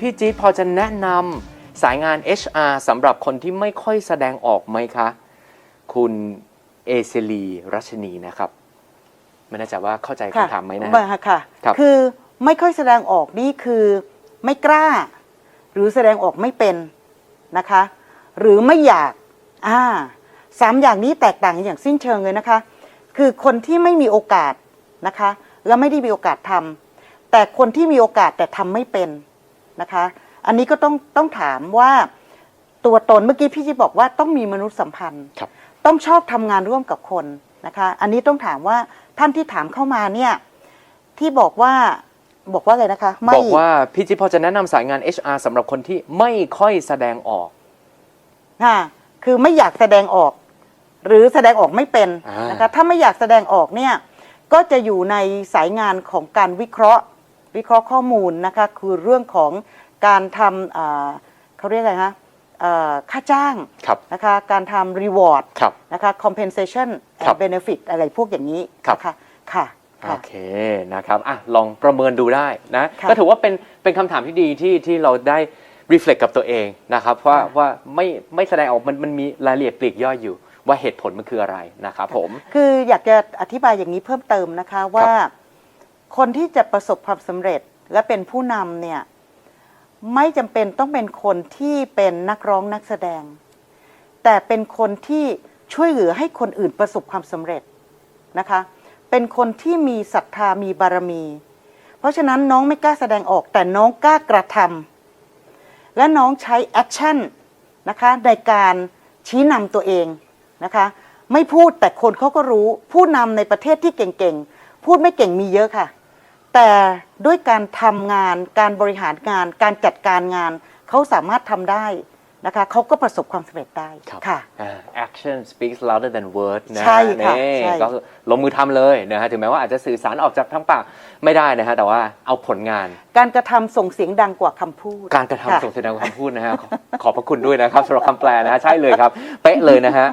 พี่จี๊ดพอจะแนะนำสายงาน HR สำหรับคนที่ไม่ค่อยแสดงออกไหมคะ คุณเอเซลีรัชนีนะครับไม่แน่ใจว่าเข้าใจค่ะคำถามไหมนะมาค่ะครับคือไม่ค่อยแสดงออกนี่คือไม่กล้า หรือแสดงออกไม่เป็นนะคะ หรือไม่อยากอ่าสามอย่างนี้แตกต่างกันอย่างสิ้นเชิงเลยนะคะ คือคนที่ไม่มีโอกาสนะคะ และไม่ได้มีโอกาสทำแต่คนที่มีโอกาสแต่ทำไม่เป็น นะคะ อันนี้ก็ต้องต้องถามว่าตัวตนเมื่อกี้พี่จีบอกว่าต้องมีมนุษยสัมพันธ์ ครับ ต้องชอบทำงานร่วมกับคนนะคะ อันนี้ต้องถามว่าท่านที่ถามเข้ามาเนี่ยที่บอกว่าบอกว่าอะไรนะคะ ไม่บอกว่าพี่จิ๊บพอจะแนะนำสายงาน HR สำหรับคนที่ไม่ค่อยแสดงออก ค่ะคือไม่อยากแสดงออก หรือแสดงออกไม่เป็นอ่าน นะคะถ้าไม่อยากแสดงออกเนี่ยก็จะอยู่ในสายงานของการวิเคราะห์ วิเคราะห์ข้อมูลนะคะคือเรื่องของการทำอ่าเขาเรียกอะไรคะเอ่อค่าจ้างครับนะคะการทำ reward ครับนะคะ compensation ครั and บ benefit อะไรพวกอย่างนี้ครับนะคะค่ะโอค่ะเคนะครับอะลองประเมินดูได้นะค่ะก็ถือว่าเป็นเป็นคำถามที่ดีที่ที่เราได้ reflect กับตัวเองนะครับว่าค่ะว่าไม่ไม่แสดงออกมันมันมีรายละเอียดปลีกย่อยอยู่ ว่าเหตุผลมันคืออะไรนะครับผม คืออยากจะอธิบายอย่างนี้เพิ่มเติมนะคะว่า คนที่จะประสบความสำเร็จและเป็นผู้นำเนี่ยไม่จำเป็นต้องเป็นคนที่เป็นนักร้องนักแสดง แต่เป็นคนที่ช่วยเหลือให้คนอื่นประสบความสำเร็จนะคะ เป็นคนที่มีศรัทธามีบารมี เพราะฉะนั้นน้องไม่กล้าแสดงออกแต่น้องกล้ากระทำและน้องใช้แอคชั่นนะคะในการชี้นำตัวเองนะคะไม่พูดแต่คนเขาก็รู้ผู้นำในประเทศที่เก่งๆ พูดไม่เก่งมีเยอะค่ะ แต่ด้วยการทำงาน การบริหารงาน การจัดการงาน เขาสามารถทำได้นะคะเขาก็ประสบความสำเร็จได้ครับ ค่ะ อ่า action speaks louder than word นะใช่ค่ะนี่ใช่ ก็คือลงมือทำเลยนะฮะถึงแม้ว่าอาจจะสื่อสารออกจากทั้งปากไม่ได้นะฮะแต่ว่าเอาผลงาน การกระทำส่งเสียงดังกว่าคำพูด การกระค่ทำส่งแสดงความพูดนะฮะขอขอบพระคุณด้วยนะครับสำหรับคำแปลนะฮะใช่เลยครับ เป๊ะเลยนะฮะ